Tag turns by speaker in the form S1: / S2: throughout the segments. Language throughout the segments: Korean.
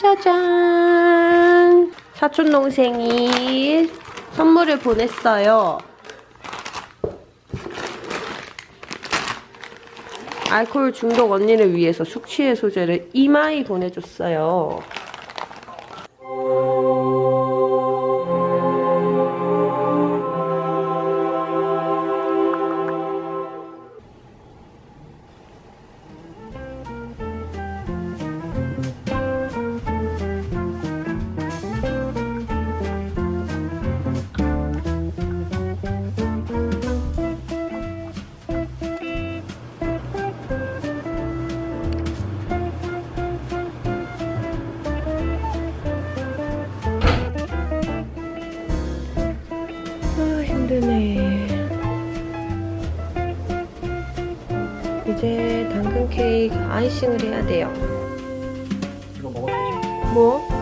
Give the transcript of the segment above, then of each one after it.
S1: 짜잔! 사촌 동생이 선물을 보냈어요. 알코올 중독 언니를 위해서 숙취 해소제를 이마이 보내줬어요. 이제 당근 케이크 아이싱을 해야 돼요.
S2: 이거 먹어도 되지?
S1: 뭐?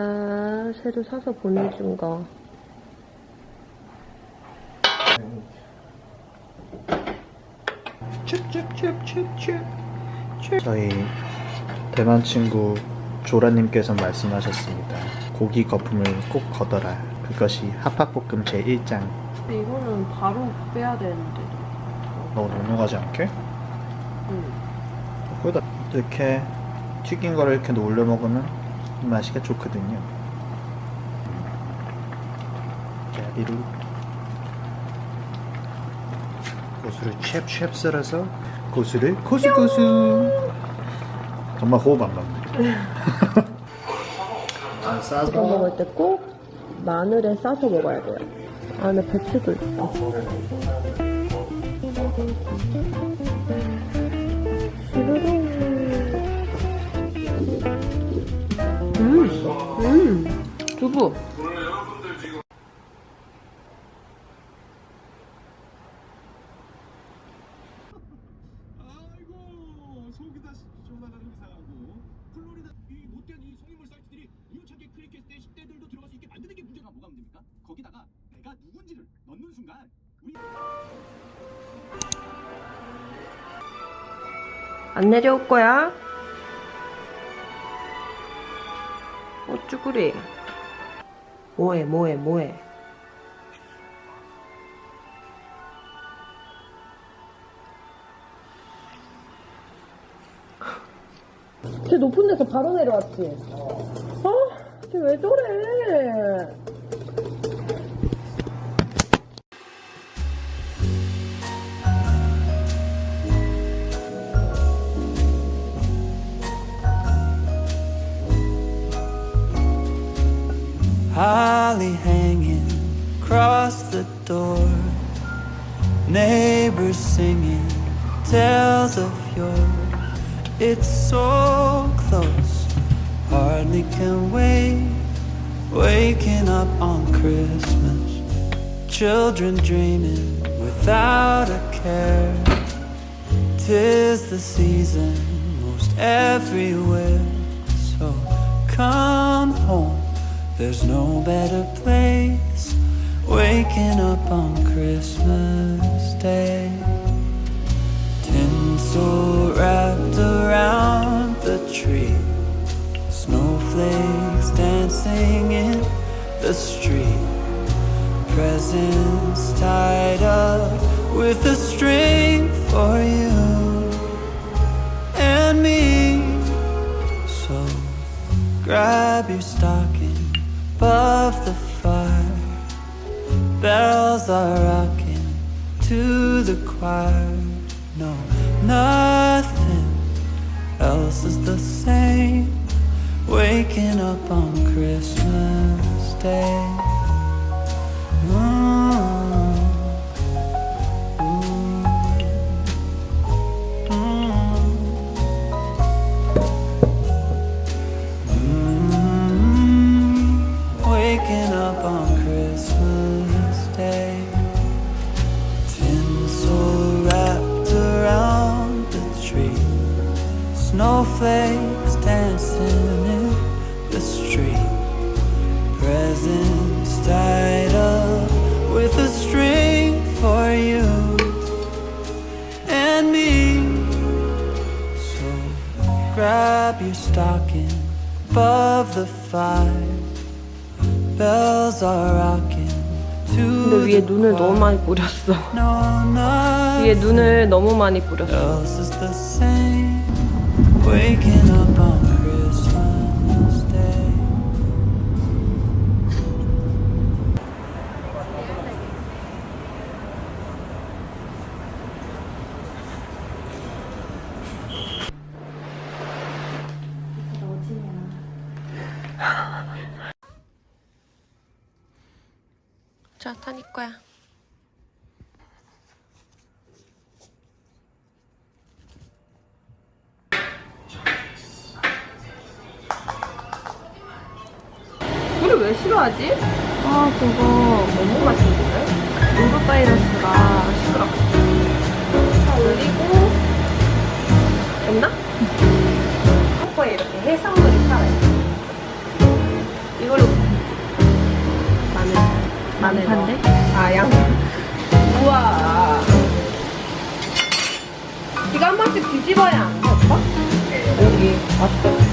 S1: 어머니가 새로 사서 보내준 거.
S2: 저희 대만 친구 조라님께서 말씀하셨습니다. 고기 거품을 꼭 걷어라. 그것이 핫팟볶음 제1장.
S1: 근데 이거는 바로 빼야 되는데.
S2: 너 넘어가지 않게?
S1: 응.
S2: 거기다 이렇게 튀긴 거를 이렇게 올려 먹으면 맛이가 좋거든요. 자리로 고수를 찹찹 썰어서 고수를 고수고수 정말 호흡 안 맞네. 안 싸서
S1: 이거 먹을 때 꼭 마늘에 싸서 먹어야 돼요. 안에 배추도 있어. 음, 음, 두부.
S3: 아이고 속이 다 시원하다는 이상하고 플로리다 이 못된 이 성인물 사이트들이 우연찮게 클릭했을 때 10대들도 들어갈 수 있게 만드는 게 문제가 뭐가 문제입니까? 거기다가 내가 누군지를 넣는 순간 우리
S1: 안 내려올 거야? 쭈구리. 뭐해, 뭐해, 뭐해. 쟤 높은 데서 바로 내려왔지? 어? 쟤 왜 저래?
S4: Across the door. Neighbors singing tales of yore. It's so close, hardly can wait. Waking up on Christmas, children dreaming without a care. Tis the season most everywhere. So come home. There's no better place. Waking up on Christmas Day. Tinsel wrapped around the tree. Snowflakes dancing in the street. Presents tied up with a string for you and me. So grab your stocking above the are rocking to the choir. No, nothing else is the same. Waking up on Christmas Day. Above the fire. Bells are rocking.
S1: 근데 위에 눈을 너무. 많이 뿌렸어.
S4: No,
S1: 위에 눈을 너무 많이 뿌렸어. 자, 타니 거야. 물을 왜 싫어하지? 아, 그거 너무 맛있는데? 노로바이러스가 시끄러. 자, 올리고. 됐나? 한꺼에 이렇게 해산물이 살아요. 이걸로. 반대? 아, 양. 우와. 이거 한 번씩 뒤집어야 안 돼, 오빠? 여기. 맞다.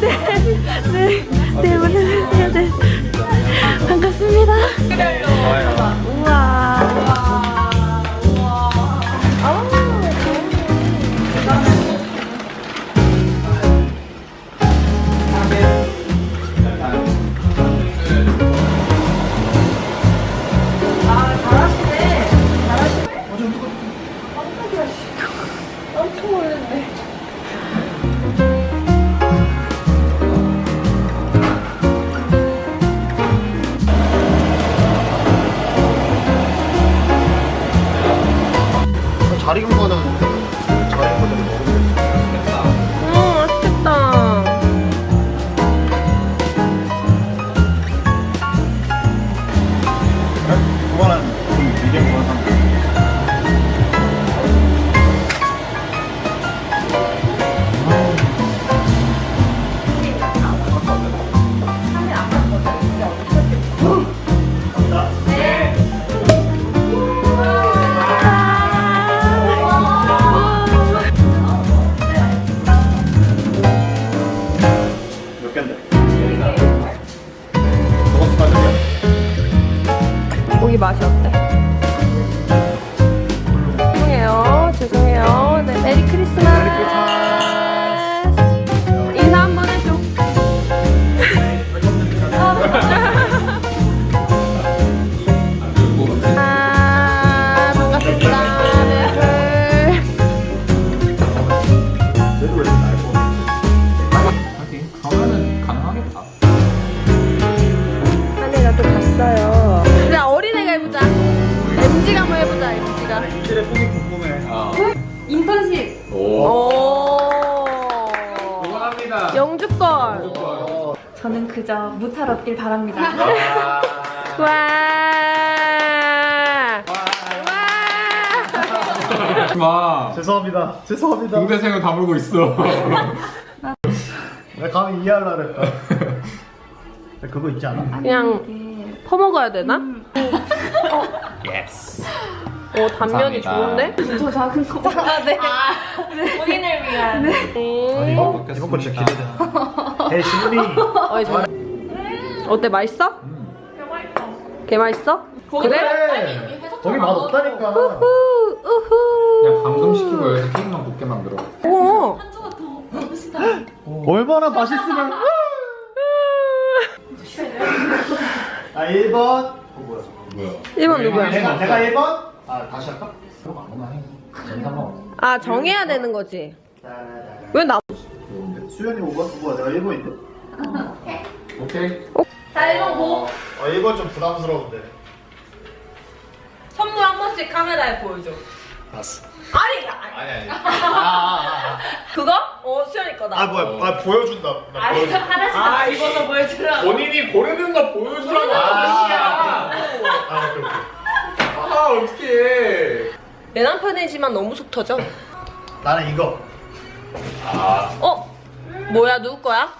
S1: 네, 안녕하세요. 네. 반갑습니다. 우와. 우와. 아우, 아, 고기
S5: 그저 무탈 없길 바랍니다.
S6: 아.
S1: 와. 와.
S6: 마.
S2: 죄송합니다. 죄송합니다.
S6: 공대생을 다물고 있어.
S2: 내가 감히 이해하려고 그랬다. 그거 있지 않아?
S1: 그냥 퍼먹어야 되나?
S6: 예스.
S1: 어, 단면이
S6: 감사합니다.
S1: 좋은데?
S5: 저 작은 거. 아, 네. 본인을 위한.
S1: 네.
S2: 이번 이번 거 진짜 기대된다.
S1: 어이, 저... 어때, 맛있어? 개 맛있어? 그래?
S2: 그래. 거기 맛 없다니까.
S1: 우후, 우후.
S6: 그냥 감동시키고 여기서 케이크만 곱게 만들어.
S1: 오.
S2: 얼마나 맛있으면. 아 1번. 어, 뭐야?
S6: 뭐야?
S1: 1번 누구야?
S2: 내가 내가 1번. 아 다시 할까?
S1: 아, 정해야 되는 거지. 왜 나?
S2: 수현이 5번 누구야? 내가 1번인데.
S6: 오케이.
S1: 자, 1번 고.
S2: 아 1번 좀 부담스러운데.
S1: 선물 한 번씩 카메라에 보여줘.
S2: 봤어.
S1: 아니, 아니.
S6: 아니 아니.
S2: 아, 아,
S1: 그거? 어, 수현이 거다.
S2: 아. 아 뭐야? 아 보여준다. 나
S5: 아니
S2: 보여준다.
S5: 하나씩 다 입어서 보여주라.
S6: 본인이 고르는 거 보여주라고
S2: 아,
S6: 아저씨야.
S2: 아 오케이 오케이.
S6: 아 어떡해.
S1: 내 남편이지만 너무 속 터져.
S2: 나는 이거.
S6: 아
S1: 어? 뭐야, 누구 거야?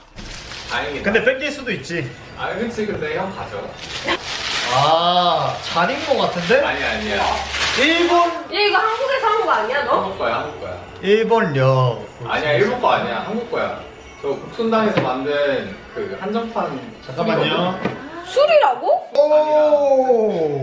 S6: 다행이다.
S2: 근데 뺏길 수도 있지.
S6: 아 그치 근데 형 가져.
S2: 아, 잘인 거 같은데?
S6: 아니 아니야.
S2: 일본,
S1: 얘 이거 한국에서 한 거 아니야, 너?
S6: 한국 거야 한국 거야.
S2: 일본력.
S6: 아니야 일본 거 아니야 한국 거야. 저 국순당에서 만든 그 한정판.
S2: 잠깐만요.
S1: 술이라고?
S2: 오!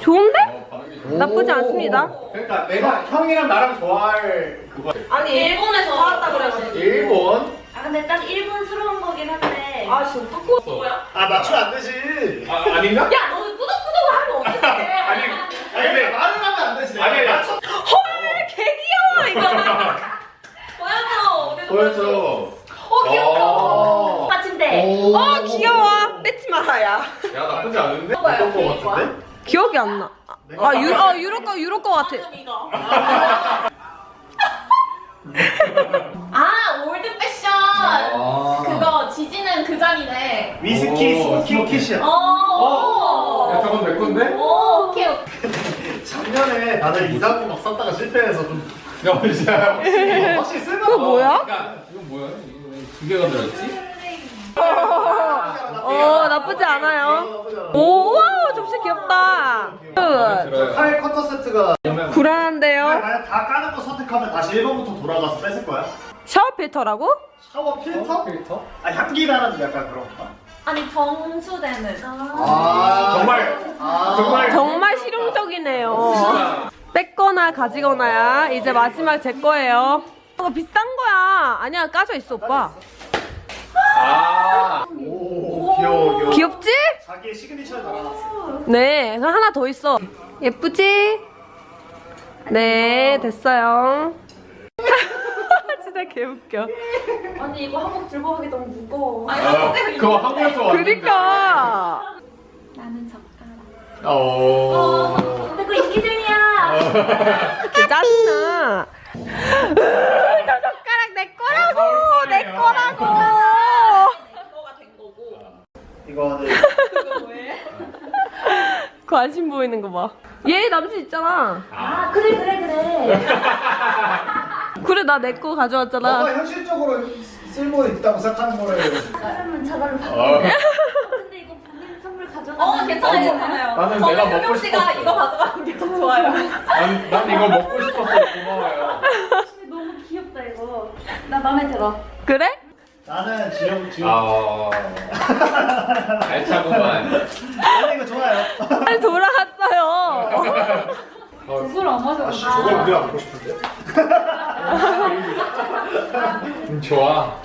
S1: 좋은데?
S6: 어, 반응이 좋아.
S1: 나쁘지 않습니다.
S6: 그러니까 내가 형이랑 나랑 좋아할 그거.
S1: 아니, 일본에서 사왔다 그래가지고.
S6: 일본.
S5: 아 근데 딱 일본스러운 거긴 한데.
S1: 아, 진짜 바꿔. 뭐야?
S2: 아, 맞추면 안 되지.
S6: 아 아닌가?
S1: 야, 너는 꾸덕꾸덕 하면 어떡해.
S6: 아니
S2: 아니, 근데 말을 하면 안 되지.
S6: 아니 아니.
S1: 헐, 개 귀여워, 이거. 보여줘.
S6: 보여줘.
S1: 어, 귀엽다.
S6: 어.
S5: 마침대.
S1: 어, 귀여워. 뺏지 마라, 야.
S6: 야 나쁘지 않은데?
S2: 어떤 거 같은데?
S1: 기억이 안 나. 아, 유, 아 유로 거, 유로 거 같아.
S5: 아 잔이네.
S2: 위스키
S6: 오,
S2: 스모킹 킷이야.
S5: 어.
S6: 야 저건 내 건데?
S5: 오 오케이 오케이.
S2: 작년에 다들 이상한 거막 샀다가 실패해서 좀
S6: 야 진짜.
S2: 확실히 쓸만하다.
S1: 그거 뭐야?
S6: 야 이건 뭐야? 이거 왜두 개가 들어있지?
S1: 어, 나쁘지 않아요. 오, 와우, 접시 귀엽다.
S6: 들어요.
S2: 칼 커터 세트가
S1: 불안한데요?
S2: 만약 다 까는 거 선택하면 다시 1번부터 돌아가서 뺏을 거야?
S1: 샤워 필터라고?
S2: 샤워 필터?
S6: 필터?
S2: 아 향기 나는 약간 그런 거?
S5: 아니 정수되는.
S2: 아
S6: 정말
S2: 아
S6: 정말
S1: 정말 실용적이네요. 뺏거나 가지거나야. 이제 마지막 제 거예요. 이거 비싼 거야. 아니야, 까져 있어, 오빠.
S6: 아
S2: 오 귀여워 귀여워
S1: 귀엽지?
S2: 자기의 시그니처를 달아놨어
S1: 네, 그럼 하나 더 있어. 예쁘지? 네, 됐어요. 개웃겨.
S5: 아니 이거 한복 들고 가기 너무 무거워.
S6: 아, 그거 한국에서 왔는데
S1: 그니까.
S5: 나는 젓가락.
S6: 어
S5: 근데 그거 인기쟁이야.
S1: 그 짜증나. 저 젓가락 내 거라고! 내 거라고!
S2: 이거는
S1: 관심 보이는 거 봐. 얘 남친 있잖아.
S5: 아 그래 그래 그래.
S1: 그래, 나 내 거 가져왔잖아.
S2: 너가 현실적으로 쓸모 있다고 생각하는 거를
S5: 그러면 저걸로 바.
S6: 어.
S5: 근데 이거 본인 선물 가져가.
S1: 어, 괜찮아요, 괜찮아요.
S6: 나는 내가 먹고 싶었어
S1: 가져가는 게 더 좋아요.
S6: 난, 난 이거 먹고 싶었어 고마워요
S5: 근데 너무 귀엽다 이거. 나 마음에 들어.
S1: 그래?
S2: 나는 지금
S6: 아 알차구만
S2: 나는 이거 좋아요
S1: 아니, 돌아갔어요.
S5: 술안 마셔.
S2: 아씨 저걸 우리가 먹고 싶은데 음,
S6: 음, 좋아.